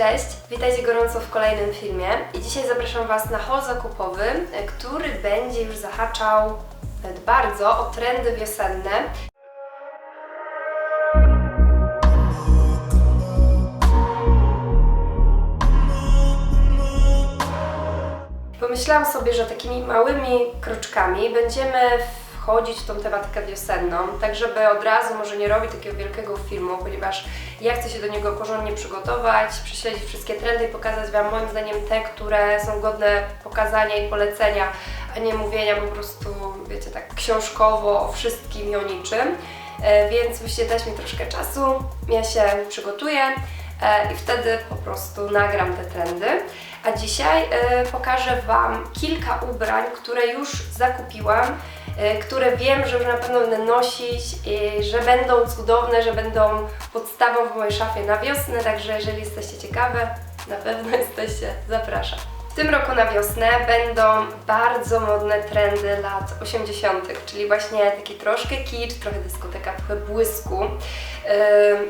Cześć, witajcie gorąco w kolejnym filmie i dzisiaj zapraszam Was na haul zakupowy, który będzie już zahaczał nawet bardzo o trendy wiosenne. Pomyślałam sobie, że takimi małymi kroczkami będziemy wchodzić w tą tematykę wiosenną, tak żeby od razu może nie robić takiego wielkiego filmu, ponieważ ja chcę się do niego porządnie przygotować, prześledzić wszystkie trendy i pokazać Wam moim zdaniem te, które są godne pokazania i polecenia, a nie mówienia po prostu, wiecie, tak książkowo o wszystkim i o niczym. E, Więc musicie dać mi troszkę czasu, ja się przygotuję e, i wtedy po prostu nagram te trendy. A dzisiaj e, pokażę Wam kilka ubrań, które już zakupiłam, które wiem, że już na pewno będę nosić, że będą cudowne, że będą podstawą w mojej szafie na wiosnę, także jeżeli jesteście ciekawe, na pewno jesteście, zapraszam. W tym roku na wiosnę będą bardzo modne trendy lat 80., czyli właśnie taki troszkę kicz, trochę dyskoteka, trochę błysku,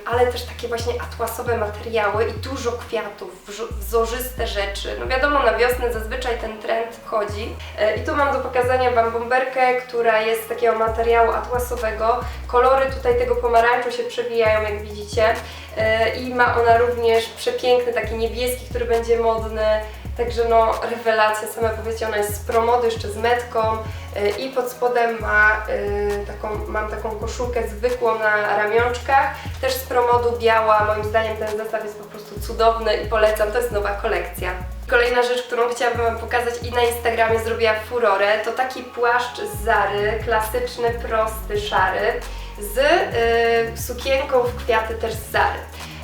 ale też takie właśnie atłasowe materiały i dużo kwiatów, wzorzyste rzeczy. No wiadomo, na wiosnę zazwyczaj ten trend wchodzi. Yy, I tu mam do pokazania Wam bomberkę, która jest z takiego materiału atłasowego. Kolory tutaj tego pomarańczu się przewijają, jak widzicie. Yy, I ma ona również przepiękny taki niebieski, który będzie modny. Także no rewelacja, same powiecie, ona jest z promody jeszcze z metką y, i pod spodem ma y, taką, mam taką koszulkę zwykłą na ramionczkach, też z promodu biała, moim zdaniem ten zestaw jest po prostu cudowny i polecam, to jest nowa kolekcja. Kolejna rzecz, którą chciałabym Wam pokazać i na Instagramie zrobiła furorę, to taki płaszcz z Zary, klasyczny, prosty, szary, z y, sukienką w kwiaty też z Zary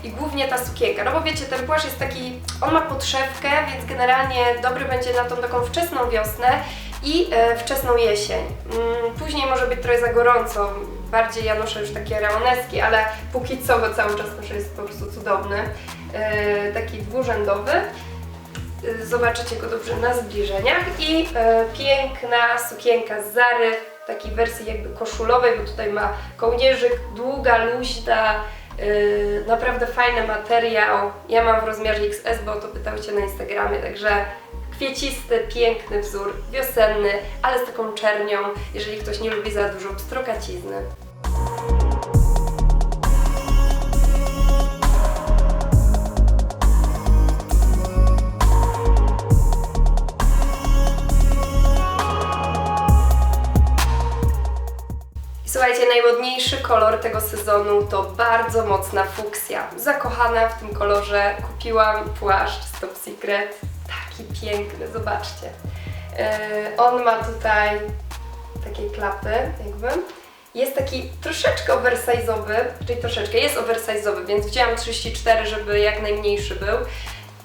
i głównie ta sukienka. No bo wiecie, ten płaszcz jest taki, on ma podszewkę, więc generalnie dobry będzie na tą taką wczesną wiosnę i e, wczesną jesień. Mm, później może być trochę za gorąco, bardziej ja noszę już takie reoneski, ale póki co, bo cały czas noszę jest po prostu cudowny. E, taki dwurzędowy. E, Zobaczycie go dobrze na zbliżeniach i e, piękna sukienka z Zary, takiej wersji jakby koszulowej, bo tutaj ma kołnierzyk, długa, luźna, naprawdę fajny materiał. Ja mam w rozmiarze XS, bo o to pytałycie na Instagramie, także kwiecisty, piękny wzór, wiosenny, ale z taką czernią, jeżeli ktoś nie lubi za dużo pstrokacizny. Najmodniejszy kolor tego sezonu to bardzo mocna fuksja. Zakochana w tym kolorze kupiłam płaszcz z Top Secret. Taki piękny, zobaczcie. Yy, on ma tutaj takie klapy, jakby. Jest taki troszeczkę oversize'owy, czyli troszeczkę, jest oversize'owy, więc wzięłam 34, żeby jak najmniejszy był.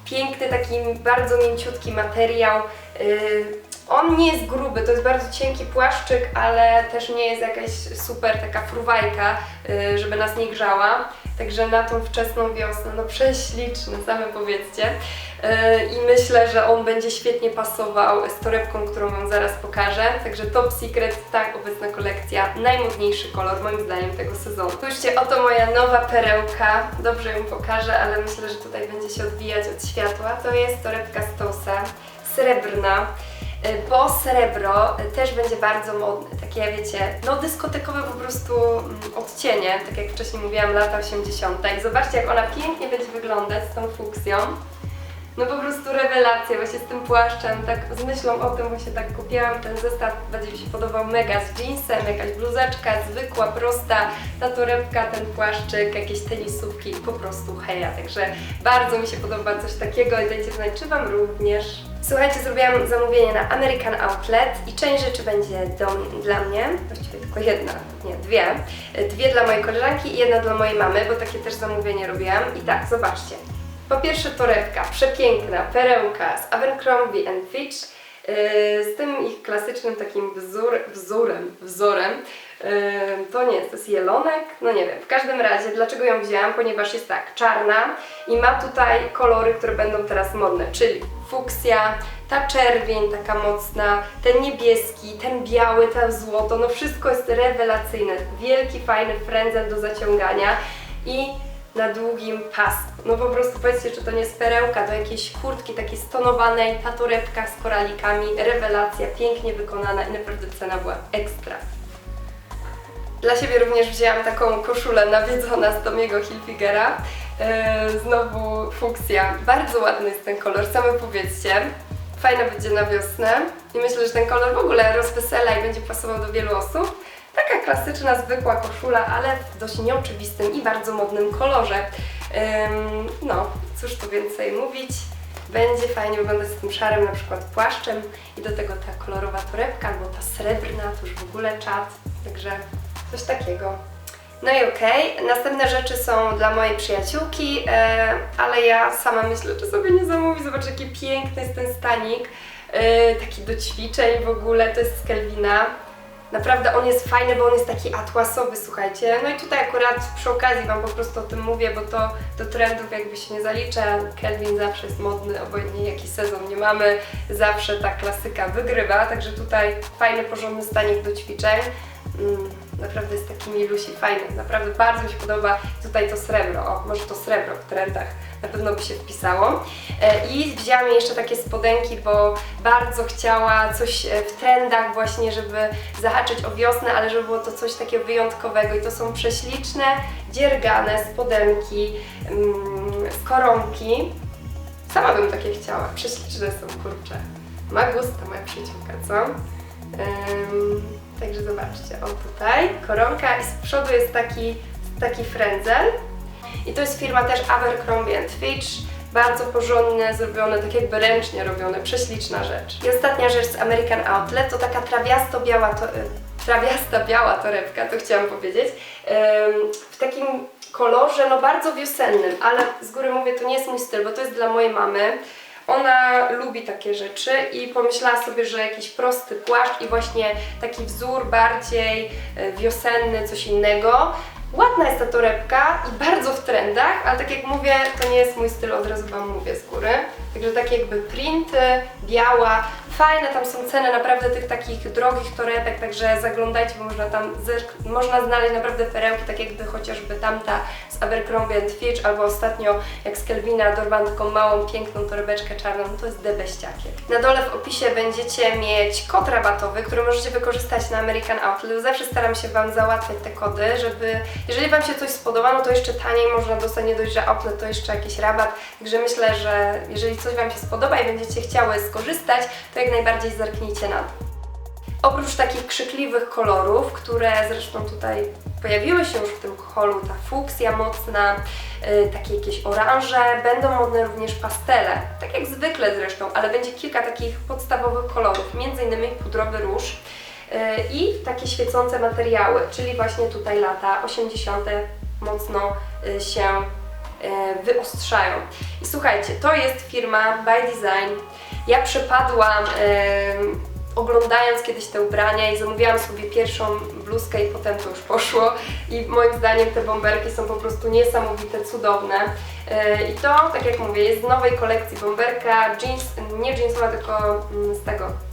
Piękny, taki bardzo mięciutki materiał. Yy, on nie jest gruby, to jest bardzo cienki płaszczyk, ale też nie jest jakaś super taka fruwajka, yy, żeby nas nie grzała. Także na tą wczesną wiosnę, no prześliczny, same powiedzcie. Yy, I myślę, że on będzie świetnie pasował z torebką, którą Wam zaraz pokażę. Także Top Secret, tak, obecna kolekcja, najmodniejszy kolor moim zdaniem tego sezonu. Spójrzcie, oto moja nowa perełka. Dobrze ją pokażę, ale myślę, że tutaj będzie się odbijać od światła. To jest torebka Stosa, srebrna. Y, Bo srebro też będzie bardzo modne, takie wiecie, no dyskotekowe po prostu mm, odcienie, tak jak wcześniej mówiłam, lata 80. I zobaczcie jak ona pięknie będzie wyglądać z tą fuksją. No po prostu rewelacja właśnie z tym płaszczem, tak z myślą o tym właśnie tak kupiłam ten zestaw, będzie mi się podobał mega z jeansem, jakaś bluzeczka zwykła, prosta, ta torebka, ten płaszczyk, jakieś tenisówki i po prostu heja, także bardzo mi się podoba coś takiego i dajcie znać, czy Wam również. Słuchajcie, zrobiłam zamówienie na American Outlet i część rzeczy będzie do, dla mnie, właściwie tylko jedna, nie, dwie. Dwie dla mojej koleżanki i jedna dla mojej mamy, bo takie też zamówienie robiłam. I tak, zobaczcie. Po pierwsze torebka, przepiękna, perełka z Abercrombie Fitch yy, z tym ich klasycznym takim wzór, wzórem, wzorem. To nie jest, to jest jelonek, no nie wiem. W każdym razie, dlaczego ją wzięłam? Ponieważ jest tak, czarna i ma tutaj kolory, które będą teraz modne, czyli fuksja, ta czerwień taka mocna, ten niebieski, ten biały, ten złoto, no wszystko jest rewelacyjne. Wielki, fajny frędzel do zaciągania i na długim pasku. No po prostu powiedzcie, czy to nie jest perełka do jakiejś kurtki takiej stonowanej, ta torebka z koralikami, rewelacja, pięknie wykonana i naprawdę cena była ekstra. Dla siebie również wzięłam taką koszulę nawiedzona z Tomiego Hilfigera. Yy, znowu fuksja. Bardzo ładny jest ten kolor, same powiedzcie. Fajna będzie na wiosnę i myślę, że ten kolor w ogóle rozwesela i będzie pasował do wielu osób. Taka klasyczna, zwykła koszula, ale w dość nieoczywistym i bardzo modnym kolorze. No, cóż tu więcej mówić. Będzie fajnie wyglądać z tym szarym na przykład płaszczem i do tego ta kolorowa torebka albo ta srebrna, to już w ogóle czat. Także coś takiego. No i okej, następne rzeczy są dla mojej przyjaciółki, e, ale ja sama myślę, czy sobie nie zamówi. Zobacz, jaki piękny jest ten stanik, e, taki do ćwiczeń w ogóle, to jest z Kelvina. Naprawdę on jest fajny, bo on jest taki atłasowy, słuchajcie. No i tutaj akurat przy okazji Wam po prostu o tym mówię, bo to do trendów jakby się nie zalicza. Kelvin zawsze jest modny, obojętnie jaki sezon nie mamy, zawsze ta klasyka wygrywa, także tutaj fajny, porządny stanik do ćwiczeń. Mm, naprawdę jest taki milusi, fajny, naprawdę bardzo mi się podoba. Tutaj to srebro, o, może to srebro w trendach na pewno by się wpisało. E, I wzięłam jeszcze takie spodenki, bo bardzo chciała coś e, w trendach właśnie, żeby zahaczyć o wiosnę, ale żeby było to coś takiego wyjątkowego i to są prześliczne, dziergane spodenki mm, koronki. Sama bym takie chciała, prześliczne są, kurcze. Ma gusta moja przyjaciółka, co? Ym, także zobaczcie, o tutaj koronka i z przodu jest taki, taki frędzel. I to jest firma też Abercrombie Fitch. Bardzo porządne, zrobione, tak jakby ręcznie robione, prześliczna rzecz. I ostatnia rzecz z American Outlet to taka trawiasto-biała to, y, trawiasta biała torebka, to chciałam powiedzieć. W takim kolorze, no bardzo wiosennym, ale z góry mówię, to nie jest mój styl, bo to jest dla mojej mamy. Ona lubi takie rzeczy i pomyślała sobie, że jakiś prosty płaszcz i właśnie taki wzór bardziej e, wiosenny, coś innego. Ładna jest ta torebka i bardzo w trendach, ale tak jak mówię, to nie jest mój styl, od razu Wam mówię z góry. Także takie jakby printy, biała, fajne, tam są ceny naprawdę tych takich drogich torebek, także zaglądajcie, bo można tam można znaleźć naprawdę perełki, tak jakby chociażby tamta z Abercrombie Fitch, albo ostatnio jak z Kelvina dorwałam taką małą, piękną torebeczkę czarną, to jest debeściakiek. Na dole w opisie będziecie mieć kod rabatowy, który możecie wykorzystać na American Outlet. Zawsze staram się Wam załatwiać te kody, żeby jeżeli Wam się coś spodoba, no to jeszcze taniej można dostać, nie dość, że outlet to jeszcze jakiś rabat, także myślę, że jeżeli coś Wam się spodoba i będziecie chciały skorzystać, to jak najbardziej zerknijcie na to. Oprócz takich krzykliwych kolorów, które zresztą tutaj pojawiły się już w tym holu, ta fuksja mocna, yy, takie jakieś oranże, będą modne również pastele, tak jak zwykle zresztą, ale będzie kilka takich podstawowych kolorów, innymi pudrowy róż yy, i takie świecące materiały, czyli właśnie tutaj lata 80. mocno yy, się wyostrzają. I słuchajcie, to jest firma By Design. Ja przypadłam yy, oglądając kiedyś te ubrania i zamówiłam sobie pierwszą bluzkę i potem to już poszło i moim zdaniem te bomberki są po prostu niesamowite, cudowne Yy, i to, tak jak mówię, jest z nowej kolekcji bomberka, jeans, nie jeansowa, tylko mm, z tego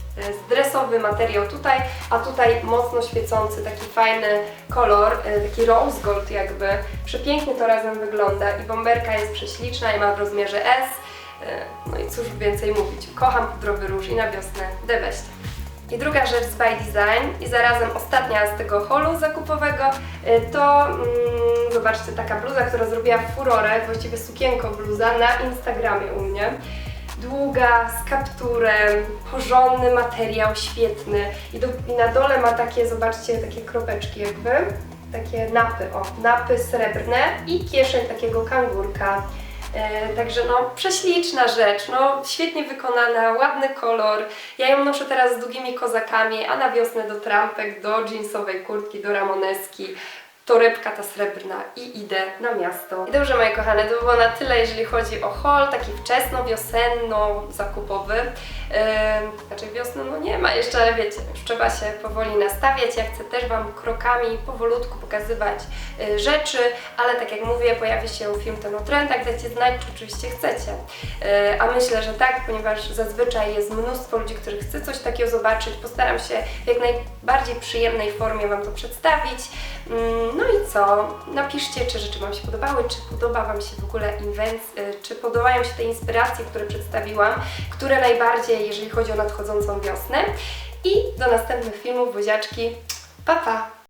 dresowy materiał tutaj, a tutaj mocno świecący, taki fajny kolor, yy, taki rose gold jakby. Przepięknie to razem wygląda i bomberka jest prześliczna i ma w rozmiarze S. Yy, No i cóż więcej mówić, kocham pudrowy róż i na wiosnę the. I druga rzecz z By Design i zarazem ostatnia z tego holu zakupowego to mm, zobaczcie taka bluza, która zrobiła furorę, właściwie sukienko bluza na Instagramie u mnie. Długa, z kapturem, porządny materiał, świetny I, do, i na dole ma takie, zobaczcie, takie kropeczki jakby, takie napy, o, napy srebrne i kieszeń takiego kangurka. E, także no, prześliczna rzecz, no, świetnie wykonana, ładny kolor. Ja ją noszę teraz z długimi kozakami, a na wiosnę do trampek, do jeansowej kurtki, do ramoneski. Torebka ta srebrna i idę na miasto. I dobrze moje kochane, to było na tyle jeżeli chodzi o haul, taki wczesno-wiosenno-zakupowy. Yy, znaczy wiosny no nie ma jeszcze, ale wiecie, już trzeba się powoli nastawiać. Ja chcę też Wam krokami powolutku pokazywać yy, rzeczy, ale tak jak mówię, pojawi się film ten o trendach, dajcie znać, czy oczywiście chcecie. Yy, a myślę, że tak, ponieważ zazwyczaj jest mnóstwo ludzi, których chce coś takiego zobaczyć. Postaram się jak najbardziej przyjemnej formie Wam to przedstawić. Mm, No i co? Napiszcie, czy rzeczy Wam się podobały, czy podoba Wam się w ogóle inwenc- y, czy podobają się te inspiracje, które przedstawiłam, które najbardziej, jeżeli chodzi o nadchodzącą wiosnę. I do następnych filmów, buziaczki. Pa, pa!